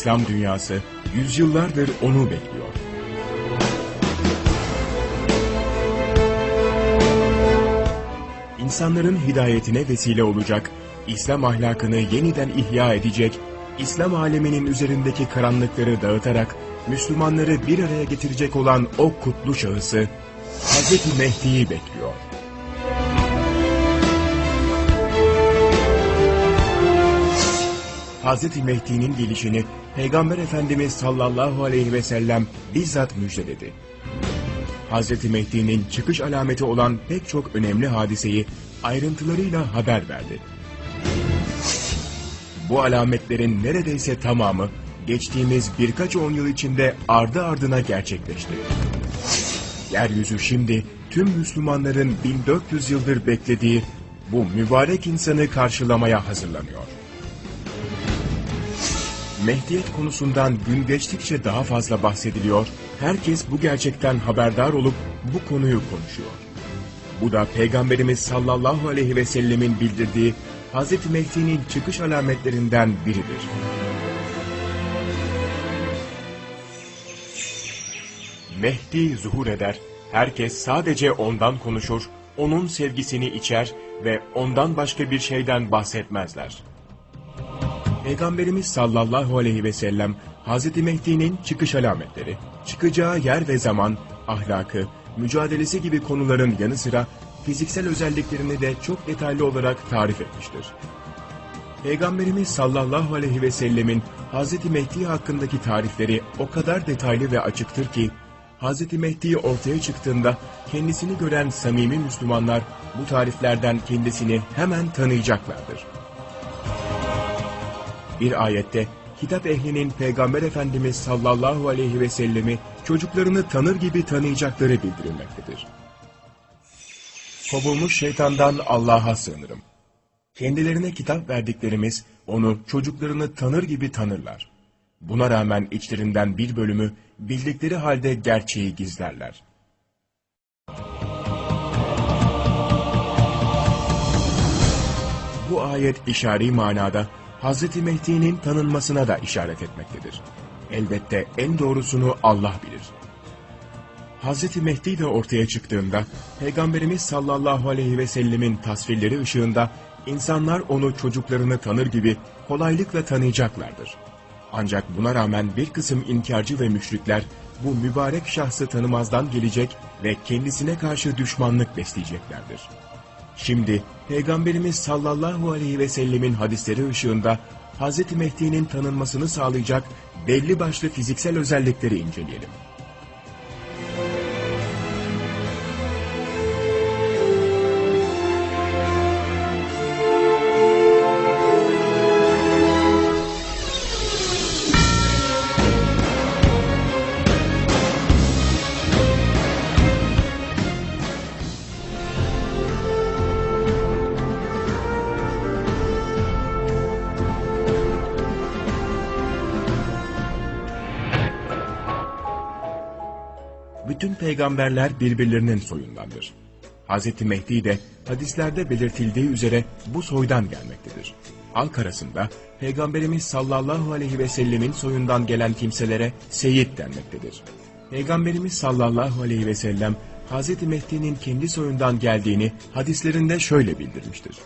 İslam dünyası yüzyıllardır onu bekliyor. İnsanların hidayetine vesile olacak, İslam ahlakını yeniden ihya edecek, İslam aleminin üzerindeki karanlıkları dağıtarak Müslümanları bir araya getirecek olan o kutlu şahısı Hz. Mehdi'yi bekliyor. Hz. Mehdi'nin gelişini Peygamber Efendimiz sallallahu aleyhi ve sellem bizzat müjdeledi. Hz. Mehdi'nin çıkış alameti olan pek çok önemli hadiseyi ayrıntılarıyla haber verdi. Bu alametlerin neredeyse tamamı geçtiğimiz birkaç on yıl içinde ardı ardına gerçekleşti. Yeryüzü şimdi tüm Müslümanların 1400 yıldır beklediği bu mübarek insanı karşılamaya hazırlanıyor. Mehdiyet konusundan gün geçtikçe daha fazla bahsediliyor, herkes bu gerçekten haberdar olup bu konuyu konuşuyor. Bu da Peygamberimiz sallallahu aleyhi ve sellemin bildirdiği Hz. Mehdi'nin çıkış alametlerinden biridir. Mehdi zuhur eder, herkes sadece ondan konuşur, onun sevgisini içer ve ondan başka bir şeyden bahsetmezler. Peygamberimiz sallallahu aleyhi ve sellem Hz. Mehdi'nin çıkış alametleri, çıkacağı yer ve zaman, ahlakı, mücadelesi gibi konuların yanı sıra fiziksel özelliklerini de çok detaylı olarak tarif etmiştir. Peygamberimiz sallallahu aleyhi ve sellemin Hz. Mehdi hakkındaki tarifleri o kadar detaylı ve açıktır ki, Hz. Mehdi ortaya çıktığında kendisini gören samimi Müslümanlar bu tariflerden kendisini hemen tanıyacaklardır. Bir ayette kitap ehlinin Peygamber Efendimiz sallallahu aleyhi ve sellemi çocuklarını tanır gibi tanıyacakları bildirilmektedir. Kovulmuş şeytandan Allah'a sığınırım. Kendilerine kitap verdiklerimiz onu çocuklarını tanır gibi tanırlar. Buna rağmen içlerinden bir bölümü bildikleri halde gerçeği gizlerler. Bu ayet işari manada Hz. Mehdi'nin tanınmasına da işaret etmektedir. Elbette en doğrusunu Allah bilir. Hz. Mehdi de ortaya çıktığında Peygamberimiz sallallahu aleyhi ve sellemin tasvirleri ışığında insanlar onu çocuklarını tanır gibi kolaylıkla tanıyacaklardır. Ancak buna rağmen bir kısım inkarcı ve müşrikler bu mübarek şahsı tanımazdan gelecek ve kendisine karşı düşmanlık besleyeceklerdir. Şimdi Peygamberimiz sallallahu aleyhi ve sellemin hadisleri ışığında Hz. Mehdi'nin tanınmasını sağlayacak belli başlı fiziksel özellikleri inceleyelim. Bütün peygamberler birbirlerinin soyundandır. Hz. Mehdi de hadislerde belirtildiği üzere bu soydan gelmektedir. Halk arasında Peygamberimiz sallallahu aleyhi ve sellemin soyundan gelen kimselere seyit denmektedir. Peygamberimiz sallallahu aleyhi ve sellem Hz. Mehdi'nin kendi soyundan geldiğini hadislerinde şöyle bildirmiştir.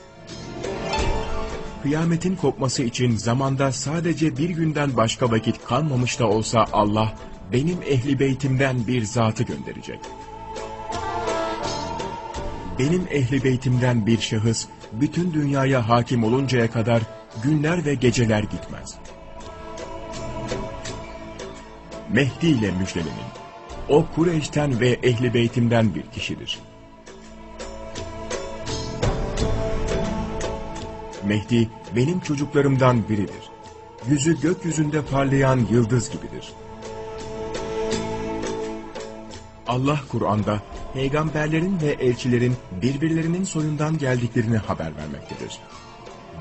Kıyametin kopması için zamanda sadece bir günden başka vakit kalmamış da olsa Allah benim ehli beytimden bir zatı gönderecek. Benim ehli beytimden bir şahıs bütün dünyaya hakim oluncaya kadar günler ve geceler gitmez. Mehdi ile müjdelenin. O Kureyş'ten ve ehli beytimden bir kişidir. Mehdi benim çocuklarımdan biridir. Yüzü gökyüzünde parlayan yıldız gibidir. Allah Kur'an'da peygamberlerin ve elçilerin birbirlerinin soyundan geldiklerini haber vermektedir.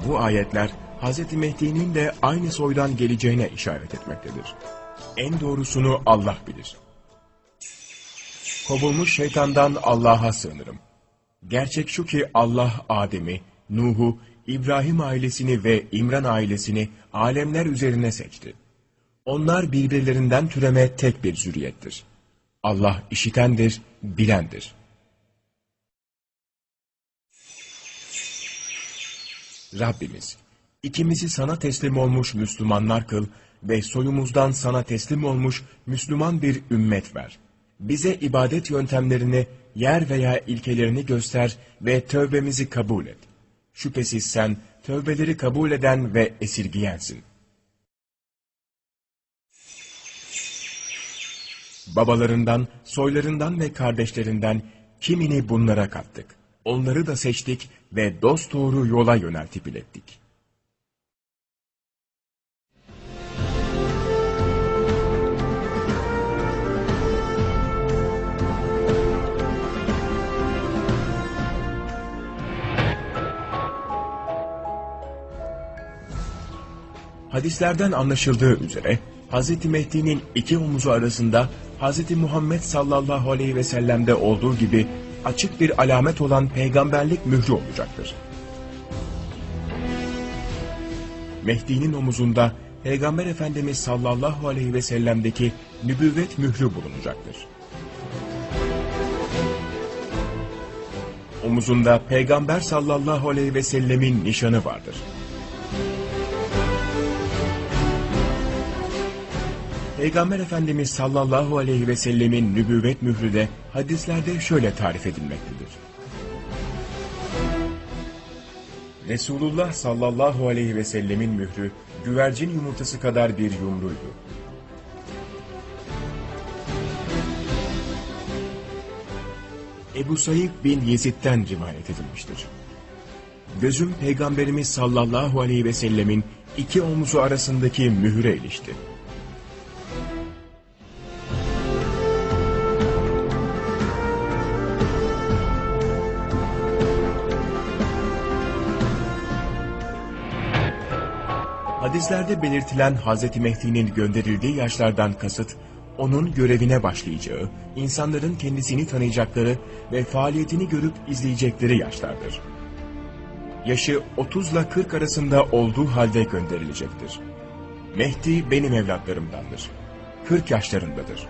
Bu ayetler Hz. Mehdi'nin de aynı soydan geleceğine işaret etmektedir. En doğrusunu Allah bilir. Kovulmuş şeytandan Allah'a sığınırım. Gerçek şu ki Allah Adem'i, Nuh'u, İbrahim ailesini ve İmran ailesini alemler üzerine seçti. Onlar birbirlerinden türeme tek bir zürriyettir. Allah işitendir, bilendir. Rabbimiz, ikimizi sana teslim olmuş Müslümanlar kıl ve soyumuzdan sana teslim olmuş Müslüman bir ümmet ver. Bize ibadet yöntemlerini, yer veya ilkelerini göster ve tövbemizi kabul et. Şüphesiz sen tövbeleri kabul eden ve esirgiyensin. Babalarından, soylarından ve kardeşlerinden kimini bunlara kattık. Onları da seçtik ve dosdoğru yola yöneltip ilettik. Hadislerden anlaşıldığı üzere Hz. Mehdi'nin iki omuzu arasında Hz. Muhammed sallallahu aleyhi ve sellem'de olduğu gibi açık bir alamet olan peygamberlik mührü olacaktır. Mehdi'nin omuzunda Peygamber Efendimiz sallallahu aleyhi ve sellem'deki nübüvvet mührü bulunacaktır. Omuzunda Peygamber sallallahu aleyhi ve sellemin nişanı vardır. Peygamber Efendimiz sallallahu aleyhi ve sellemin nübüvvet mührü de hadislerde şöyle tarif edilmektedir. Resulullah sallallahu aleyhi ve sellemin mührü güvercin yumurtası kadar bir yumruydu. Ebu Said bin Yezid'den rivayet edilmiştir. Gözüm Peygamberimiz sallallahu aleyhi ve sellemin iki omuzu arasındaki mühüre ilişti. Hadislerde belirtilen Hz. Mehdi'nin gönderildiği yaşlardan kasıt, onun görevine başlayacağı, insanların kendisini tanıyacakları ve faaliyetini görüp izleyecekleri yaşlardır. Yaşı 30 ile 40 arasında olduğu halde gönderilecektir. Mehdi benim evlatlarımdandır. 40 yaşlarındadır.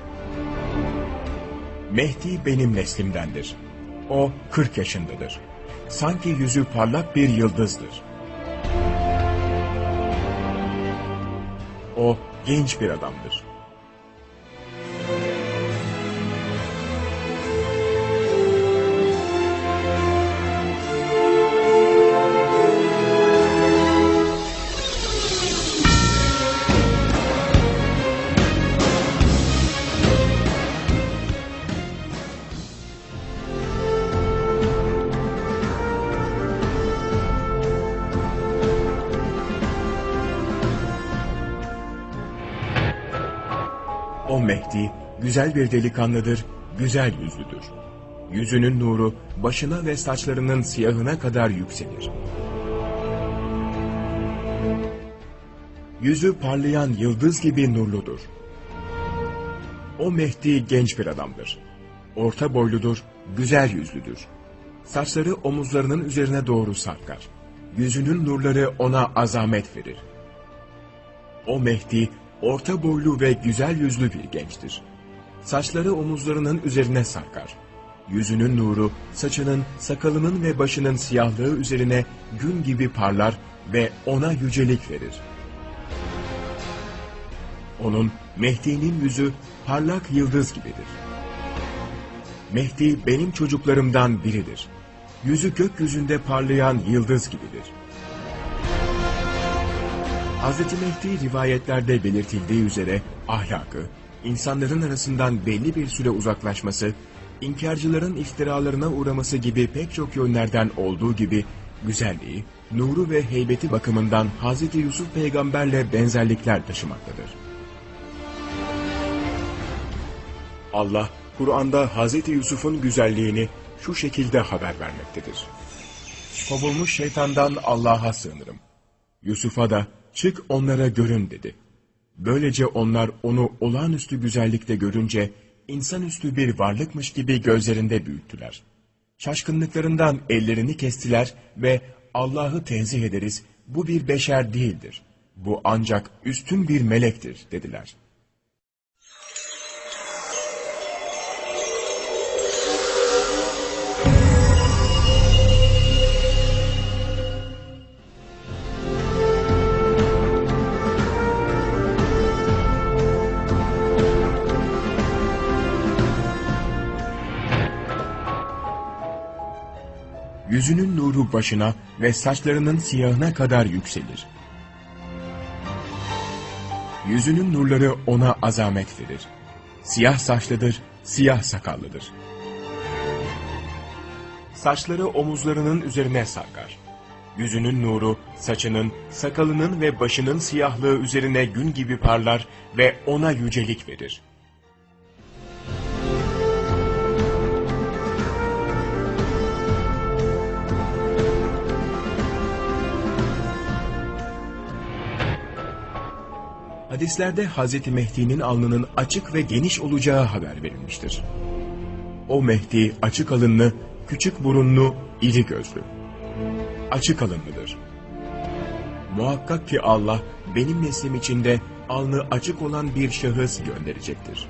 Mehdi benim neslimdendir. O 40 yaşındadır. Sanki yüzü parlak bir yıldızdır. O genç bir adamdır. Mehdi güzel bir delikanlıdır, güzel yüzlüdür. Yüzünün nuru başına ve saçlarının siyahına kadar yükselir. Yüzü parlayan yıldız gibi nurludur. O Mehdi genç bir adamdır. Orta boyludur, güzel yüzlüdür. Saçları omuzlarının üzerine doğru sarkar. Yüzünün nurları ona azamet verir. O Mehdi orta boylu ve güzel yüzlü bir gençtir. Saçları omuzlarının üzerine sarkar. Yüzünün nuru, saçının, sakalının ve başının siyahlığı üzerine gün gibi parlar ve ona yücelik verir. Onun, Mehdi'nin yüzü parlak yıldız gibidir. Mehdi benim çocuklarımdan biridir. Yüzü gökyüzünde parlayan yıldız gibidir. Hz. Mehdi rivayetlerde belirtildiği üzere ahlakı, insanların arasından belli bir süre uzaklaşması, inkarcıların iftiralarına uğraması gibi pek çok yönlerden olduğu gibi güzelliği, nuru ve heybeti bakımından Hz. Yusuf peygamberle benzerlikler taşımaktadır. Allah, Kur'an'da Hz. Yusuf'un güzelliğini şu şekilde haber vermektedir. Kovulmuş şeytandan Allah'a sığınırım. Yusuf'a da çık onlara görün dedi. Böylece onlar onu olağanüstü güzellikte görünce insanüstü bir varlıkmış gibi gözlerinde büyüttüler. Şaşkınlıklarından ellerini kestiler ve Allah'ı tenzih ederiz bu bir beşer değildir. Bu ancak üstün bir melektir dediler. Yüzünün nuru başına ve saçlarının siyahına kadar yükselir. Yüzünün nurları ona azamet verir. Siyah saçlıdır, siyah sakallıdır. Saçları omuzlarının üzerine sarkar. Yüzünün nuru, saçının, sakalının ve başının siyahlığı üzerine gün gibi parlar ve ona yücelik verir. Hadislerde Hz. Mehdi'nin alnının açık ve geniş olacağı haber verilmiştir. O Mehdi açık alınlı, küçük burunlu, iri gözlü. Açık alınlıdır. Muhakkak ki Allah benim neslim içinde alnı açık olan bir şahıs gönderecektir.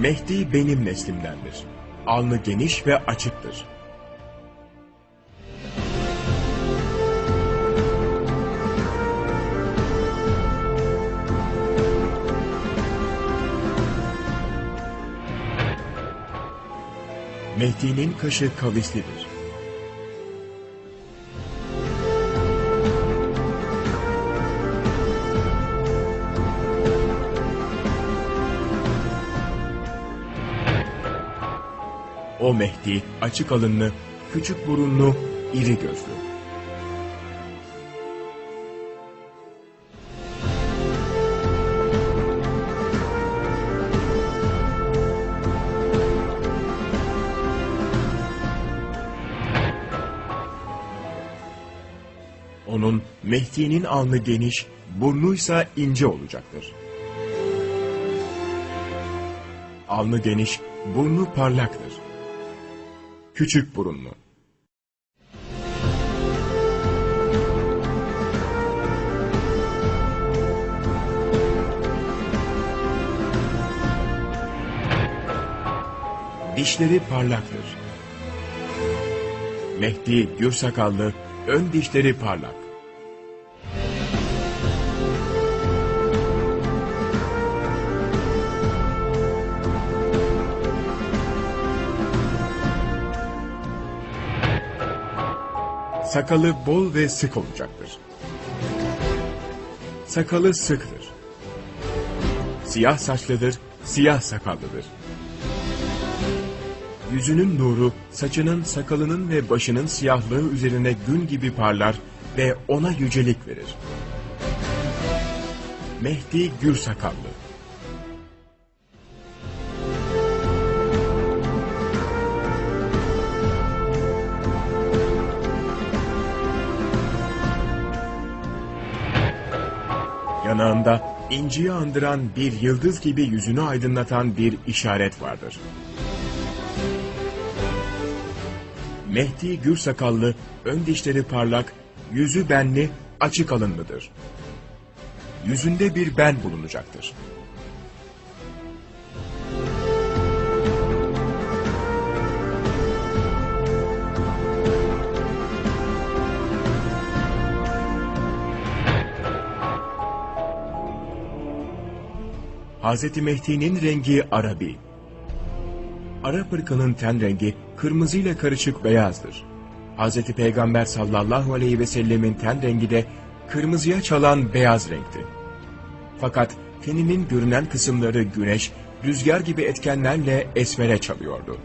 Mehdi benim neslimdendir. Alnı geniş ve açıktır. Mehdi'nin kaşı kavislidir. O Mehdi açık alınlı, küçük burunlu, iri gözlü. Mehdi'nin alnı geniş, burnuysa ince olacaktır. Alnı geniş, burnu parlaktır. Küçük burunlu. Dişleri parlaktır. Mehdi gür sakallı, ön dişleri parlak. Sakalı bol ve sık olacaktır. Sakalı sıktır. Siyah saçlıdır, siyah sakallıdır. Yüzünün nuru, saçının, sakalının ve başının siyahlığı üzerine gün gibi parlar ve ona yücelik verir. Mehdi Gür Sakallı Yanağında inciyi andıran bir yıldız gibi yüzünü aydınlatan bir işaret vardır. Mehdi gür sakallı, ön dişleri parlak, yüzü benli, açık alınlıdır. Yüzünde bir ben bulunacaktır. Hz. Mehdi'nin rengi Arabi. Arap ırkının ten rengi kırmızıyla karışık beyazdır. Hz. Peygamber sallallahu aleyhi ve sellemin ten rengi de kırmızıya çalan beyaz renkti. Fakat teninin görünen kısımları güneş, rüzgar gibi etkenlerle esmere çalıyordu.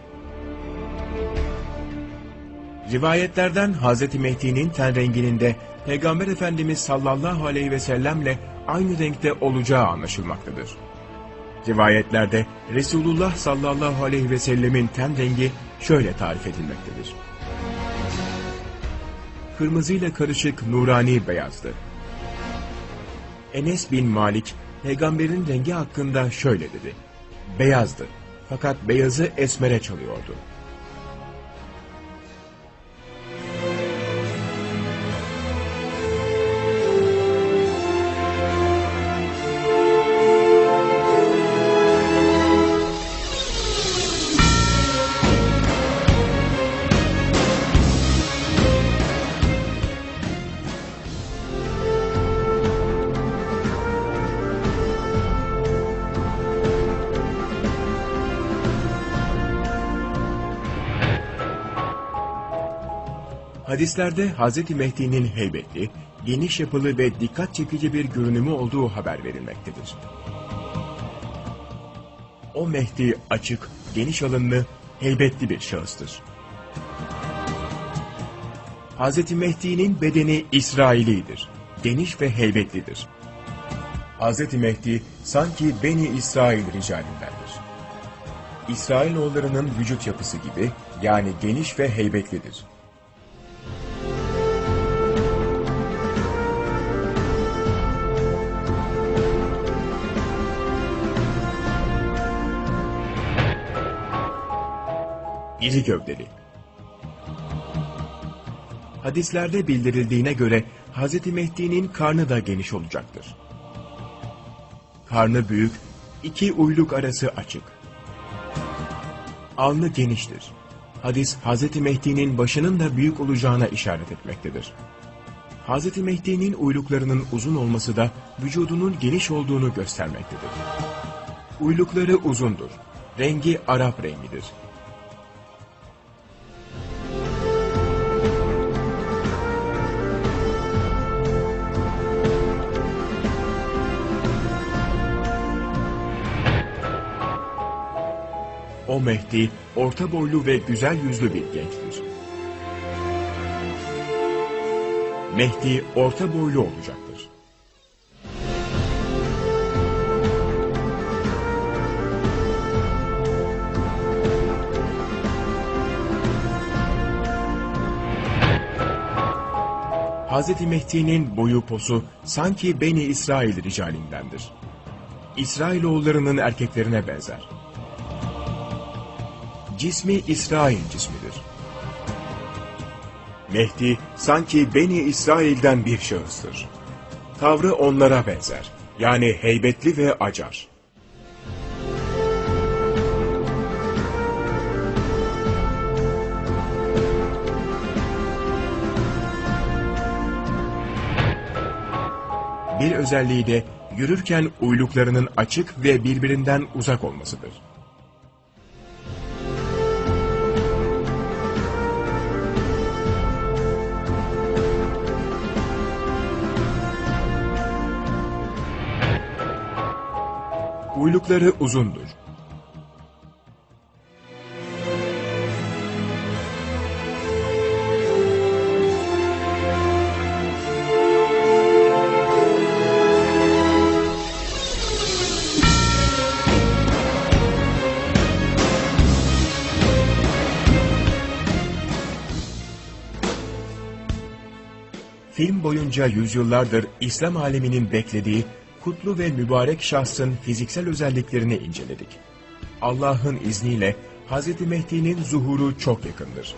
Rivayetlerden Hz. Mehdi'nin ten renginin de Peygamber Efendimiz sallallahu aleyhi ve sellemle aynı renkte olacağı anlaşılmaktadır. Rivayetlerde Resulullah sallallahu aleyhi ve sellemin ten rengi şöyle tarif edilmektedir. Kırmızıyla karışık nurani beyazdı. Enes bin Malik, peygamberin rengi hakkında şöyle dedi. Beyazdı, fakat beyazı esmere çalıyordu. Hadislerde Hz. Mehdi'nin heybetli, geniş yapılı ve dikkat çekici bir görünümü olduğu haber verilmektedir. O Mehdi açık, geniş alınlı, heybetli bir şahıstır. Hz. Mehdi'nin bedeni İsrailidir, geniş ve heybetlidir. Hz. Mehdi sanki Beni İsrail ricalindendir. İsrailoğullarının vücut yapısı gibi yani geniş ve heybetlidir. İri gövdeli. Hadislerde bildirildiğine göre Hz. Mehdi'nin karnı da geniş olacaktır. Karnı büyük, iki uyluk arası açık. Alnı geniştir. Hadis Hz. Mehdi'nin başının da büyük olacağına işaret etmektedir. Hz. Mehdi'nin uyluklarının uzun olması da vücudunun geniş olduğunu göstermektedir. Uylukları uzundur. Rengi Arap rengidir. O Mehdi, orta boylu ve güzel yüzlü bir gençtir. Mehdi orta boylu olacaktır. Hz. Mehdi'nin boyu posu sanki Beni İsrail ricalindendir. İsrailoğullarının erkeklerine benzer. Cismi İsrail cismidir. Mehdi sanki Beni İsrail'den bir şahıstır. Tavrı onlara benzer. Yani heybetli ve acar. Bir özelliği de yürürken uyluklarının açık ve birbirinden uzak olmasıdır. Uylukları uzundur. Film boyunca yüzyıllardır İslam aleminin beklediği kutlu ve mübarek şahsın fiziksel özelliklerini inceledik. Allah'ın izniyle Hz. Mehdi'nin zuhuru çok yakındır.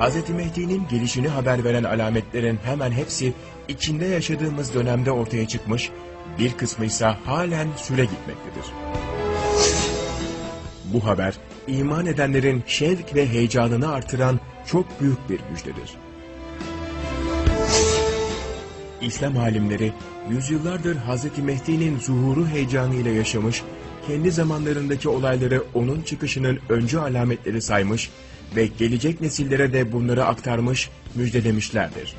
Hz. Mehdi'nin gelişini haber veren alametlerin hemen hepsi içinde yaşadığımız dönemde ortaya çıkmış, bir kısmı ise halen süre gitmektedir. Bu haber, iman edenlerin şevk ve heyecanını artıran çok büyük bir müjdedir. İslam alimleri yüzyıllardır Hz. Mehdi'nin zuhuru heyecanıyla yaşamış, kendi zamanlarındaki olayları onun çıkışının öncü alametleri saymış ve gelecek nesillere de bunları aktarmış, müjdelemişlerdir.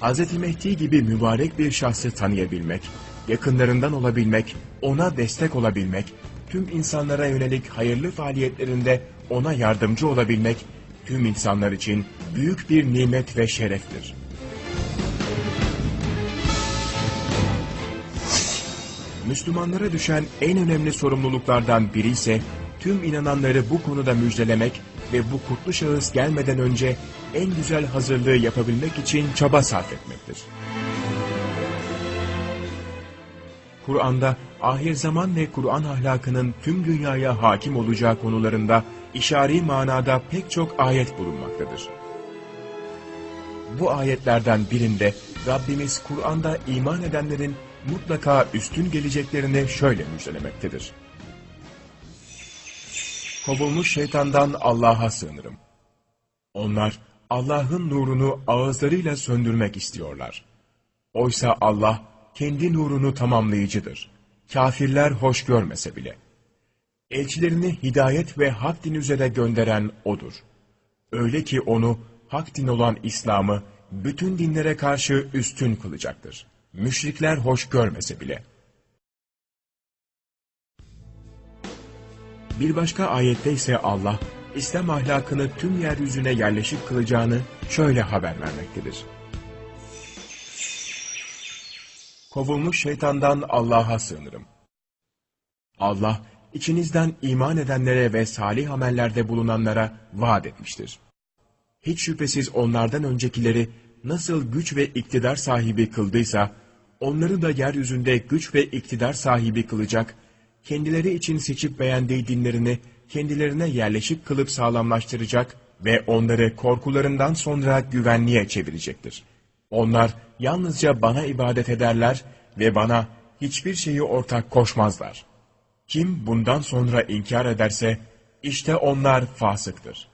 Hz. Mehdi gibi mübarek bir şahsı tanıyabilmek, yakınlarından olabilmek, ona destek olabilmek, tüm insanlara yönelik hayırlı faaliyetlerinde ona yardımcı olabilmek, tüm insanlar için büyük bir nimet ve şereftir. Müslümanlara düşen en önemli sorumluluklardan biri ise tüm inananları bu konuda müjdelemek ve bu kutlu şahıs gelmeden önce en güzel hazırlığı yapabilmek için çaba sarf etmektir. Kur'an'da ahir zaman ve Kur'an ahlakının tüm dünyaya hakim olacağı konularında işari manada pek çok ayet bulunmaktadır. Bu ayetlerden birinde Rabbimiz Kur'an'da iman edenlerin mutlaka üstün geleceklerini şöyle müjdelemektedir. Kovulmuş şeytandan Allah'a sığınırım. Onlar Allah'ın nurunu ağızlarıyla söndürmek istiyorlar. Oysa Allah kendi nurunu tamamlayıcıdır. Kafirler hoş görmese bile. Elçilerini hidayet ve hak din üzere gönderen O'dur. Öyle ki onu hak din olan İslam'ı bütün dinlere karşı üstün kılacaktır. Müşrikler hoş görmese bile. Bir başka ayette ise Allah, İslam ahlakını tüm yeryüzüne yerleşik kılacağını şöyle haber vermektedir. Kovulmuş şeytandan Allah'a sığınırım. Allah, içinizden iman edenlere ve salih amellerde bulunanlara vaat etmiştir. Hiç şüphesiz onlardan öncekileri nasıl güç ve iktidar sahibi kıldıysa, onları da yeryüzünde güç ve iktidar sahibi kılacak, kendileri için seçip beğendiği dinlerini kendilerine yerleşik kılıp sağlamlaştıracak ve onları korkularından sonra güvenliğe çevirecektir. Onlar yalnızca bana ibadet ederler ve bana hiçbir şeyi ortak koşmazlar. Kim bundan sonra inkar ederse, işte onlar fasıktır.